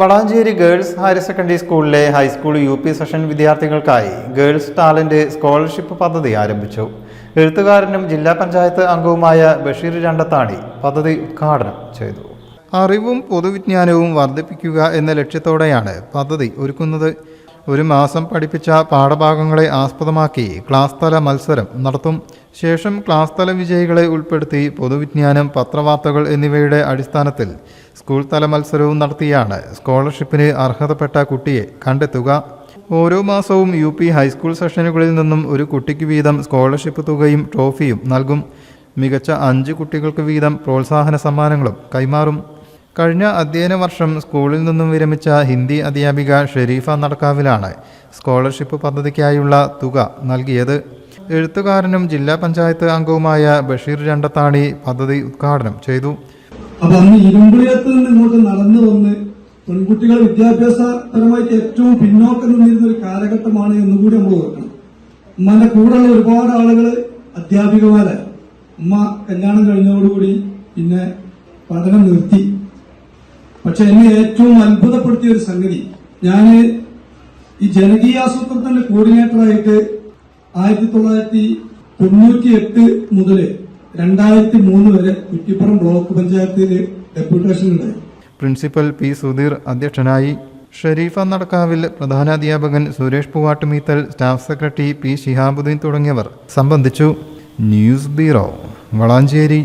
Valanchery girls higher secondary സ്കൂളിലെ high school U P session വിദ്യാർത്ഥികൾക്കായി girls talent scholarship പദ്ധതി ആരംഭിച്ചു. എഴുത്തുകാരനും ജില്ലാ പഞ്ചായത്ത് അംഗവുമായ ബഷീർ രണ്ടത്താണി പദ്ധതി ഉദ്ഘാടനം ചെയ്തു. അറിവും പൊതുവിജ്ഞാനവും വർദ്ധിപ്പിക്കുക എന്ന ലക്ഷ്യത്തോടെയാണ് പദ്ധതി ഒരുക്കുന്നത്. ഒരു മാസം പഠിപ്പിച്ച പാഠഭാഗങ്ങളെ ആസ്പദമാക്കി ക്ലാസ് തല മത്സരം നടത്തും. ശേഷം ക്ലാസ് തല വിജയികളെ ഉൾപ്പെടുത്തി പൊതുവിജ്ഞാനം പത്രവാർത്തകൾ എന്നിവയുടെ അടിസ്ഥാനത്തിൽ സ്കൂൾ തല മത്സരവും നടത്തിയാണ്. സ്കോളർഷിപ്പിന് അർഹതപ്പെട്ട കുട്ടിയെ കണ്ടെത്തുക. ഓരോ മാസവും യു പി ഹൈസ്കൂൾ സെഷനുകളിൽ നിന്നും ഒരു കുട്ടിക്ക് വീതം സ്കോളർഷിപ്പ് തുകയും ട്രോഫിയും നൽകും. മികച്ച അഞ്ച് കുട്ടികൾക്ക് വീതം പ്രോത്സാഹന സമ്മാനങ്ങളും കൈമാറും. കഴിഞ്ഞ അധ്യയന വർഷം സ്കൂളിൽ നിന്നും വിരമിച്ച ഹിന്ദി അധ്യാപിക ഷെരീഫ നടക്കാവിലാണ് സ്കോളർഷിപ്പ് പദ്ധതിക്കായുള്ള തുക നൽകിയത്. എഴുത്തുകാരനും ജില്ലാ പഞ്ചായത്ത് അംഗവുമായ ബഷീർ രണ്ടത്താണി പദ്ധതി ഉദ്ഘാടനം ചെയ്തു. അപ്പൊ അന്ന് ഇരുമ്പുളിയത്ത് നിന്ന് ഇങ്ങോട്ട് നടന്നു വന്ന് പെൺകുട്ടികൾ വിദ്യാഭ്യാസപരമായിട്ട് ഏറ്റവും പിന്നോക്കം നിന്നിരുന്ന ഒരു കാലഘട്ടമാണ് എന്നുകൂടി നമ്മൾ ഓർക്കണം. ഉമ്മാന്റെ കൂടെയുള്ള ഒരുപാട് ആളുകൾ അധ്യാപികമാരെ ഉമ്മ കല്യാണം കഴിഞ്ഞതോടുകൂടി പിന്നെ പഠനം നിർത്തി. പക്ഷെ എന്നെ ഏറ്റവും അത്ഭുതപ്പെടുത്തിയ ഒരു സംഗതി ഞാൻ ഈ ജനകീയാസൂത്രത്തിന്റെ കോർഡിനേറ്ററായിട്ട് ആയിരത്തി തൊള്ളായിരത്തി തൊണ്ണൂറ്റി എട്ട് മുതൽ രണ്ടായിരത്തി മൂന്ന് വരെ കുറ്റിപ്പുറം ബ്ലോക്ക് പഞ്ചായത്തിൽ ഡെപ്യൂട്ടേഷൻ ഉണ്ടായി പ്രിൻസിപ്പൽ പി സുധീർ അധ്യക്ഷനായി. ഷെരീഫ നടക്കാവിൽ പ്രധാനാധ്യാപകൻ Suresh Poovattumeethal staff secretary P Shihabuddeen തുടങ്ങിയവർ സംബന്ധിച്ചു. News bureau Valanchery.